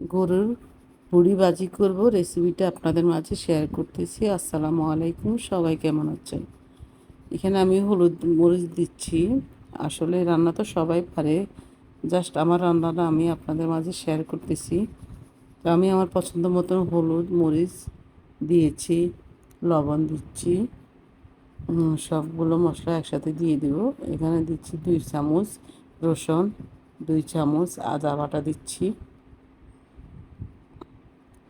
গরুর বুড়ি বাজি করব রেসিপিটা আপনাদের মাঝে শেয়ার করতেছি। আসসালামু আলাইকুম, সবাই কেমন আছেন? এখানে আমি হলুদ মরিচ দিচ্ছি। আসলে রান্না তো সবাই পারে। জাস্ট আমার রান্নাটা আমি আপনাদের মাঝে শেয়ার করতেছি। তো আমি আমার পছন্দ মতন হলুদ মরিচ দিয়েছি, লবণ দিচ্ছি। সবগুলো মশলা একসাথে দিয়ে দেবো। এখানে দিচ্ছি দুই চামচ রসুন, দুই চামচ আদা বাটা দিচ্ছি।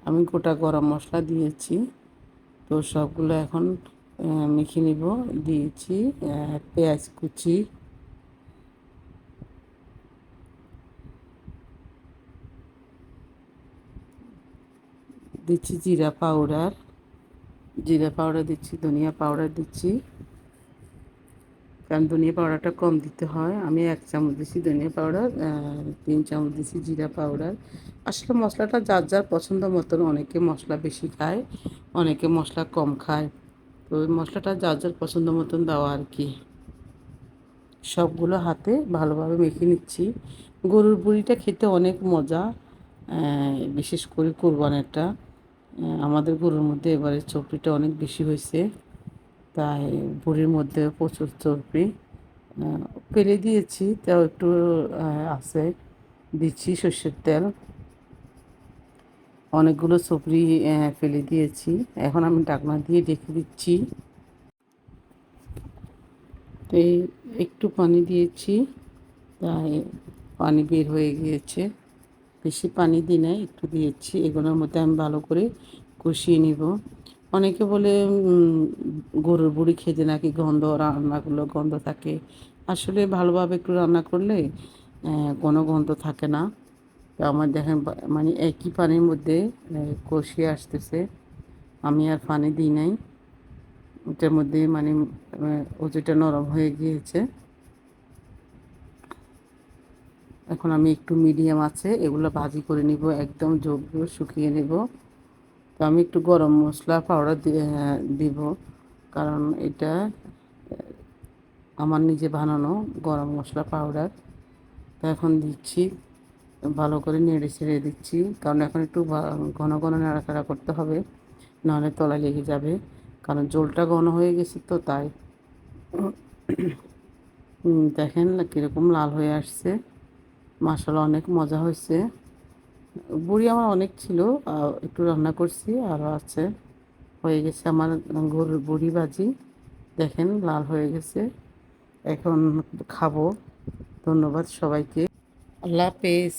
আমি গোটা গরম মশলা দিয়েছি। তো সবগুলো এখন মেখে নিব। দিয়েছি পেঁয়াজ কুচি। দিচ্ছি জিরা পাউডার। জিরা পাউডার দিচ্ছি, ধনিয়া পাউডার দিচ্ছি। কারণ ধনিয়া পাউডারটা কম দিতে হয়। আমি এক চামচ দিচ্ছি ধনিয়া পাউডার তিন চামচ দিচ্ছি জিরা পাউডার। আসলে মশলাটা যার যার পছন্দ মতন অনেকে মশলা বেশি খায়, অনেকে মশলা কম খায়। তো মশলাটা যার যার পছন্দ মতন দেওয়া আর কি। সবগুলো হাতে ভালোভাবে মেখে নিচ্ছি। গরুর বুড়িটা খেতে অনেক মজা বিশেষ করে কোরবানেরটা। আমাদের গরুর মধ্যে এবারে চর্বিটা অনেক বেশি হয়েছে। তাই বুড়ির মধ্যে প্রচুর চর্বি ফেলে দিয়েছি। তাও একটু আছে। দিচ্ছি সর্ষের তেল। অনেকগুলো আহ, ফেলে দিয়েছি। এখন আমি ডাকনা দিয়ে রেখে দিচ্ছি। তো একটু পানি দিয়েছি। তাই পানি বের হয়ে গিয়েছে। বেশি পানি দিই নাই একটু দিয়েছি। এগুলোর মধ্যে আমি ভালো করে কষিয়ে নিব। অনেকে বলে গরুর বুড়ি খেতে নাকি গন্ধ, রান্নাগুলো গন্ধ থাকে। আসলে ভালোভাবে একটু রান্না করলে কোনো গন্ধ থাকে না। তো আমার দেখেন মানে একই পানির মধ্যে কষিয়ে আসতেছে। আমি আর পানি দিই নাই। ওটার মধ্যে মানে ওজোটা নরম হয়ে গিয়েছে। এখন আমি একটু মিডিয়াম আছে, এগুলো ভাজি করে নিব, একদম যোগ্য শুকিয়ে নেব। তো আমি একটু গরম মশলা পাউডার দিব। কারণ এটা, আমার নিজে বানানো গরম মশলা পাউডার তো এখন দিচ্ছি, ভালো করে নেড়ে ছেড়ে দিচ্ছি। কারণ এখন একটু ঘন ঘন নাড়াচাড়া করতে হবে, নাহলে তলায় লেগে যাবে। কারণ জলটা ঘন হয়ে গেছে তো, তাই। দেখেন কীরকম লাল হয়ে আসছে। মাসালা অনেক মজা হয়েছে। বুড়ি আমার অনেক ছিল একটু রান্না করছি আরও আছে। হয়ে গেছে আমার গরুর বুড়ি ভাজি। দেখেন, লাল হয়ে গেছে। এখন খাব। ধন্যবাদ সবাইকে। আল্লাহ হাফেজ।